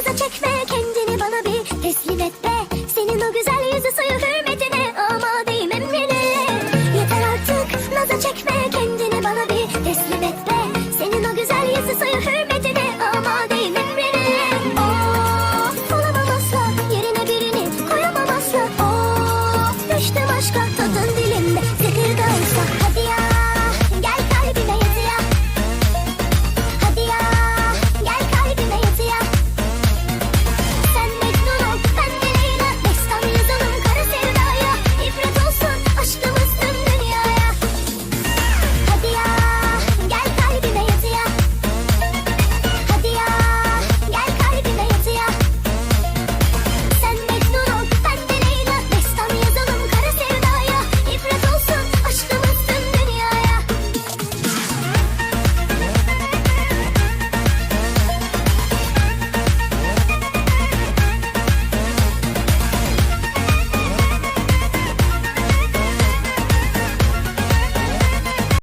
naza çekme kendini bana bir teslim et be Senin o güzel yüzü suyu hürmetine ama değmem emrine Yeter artık naza çekme kendini bana bir teslim et be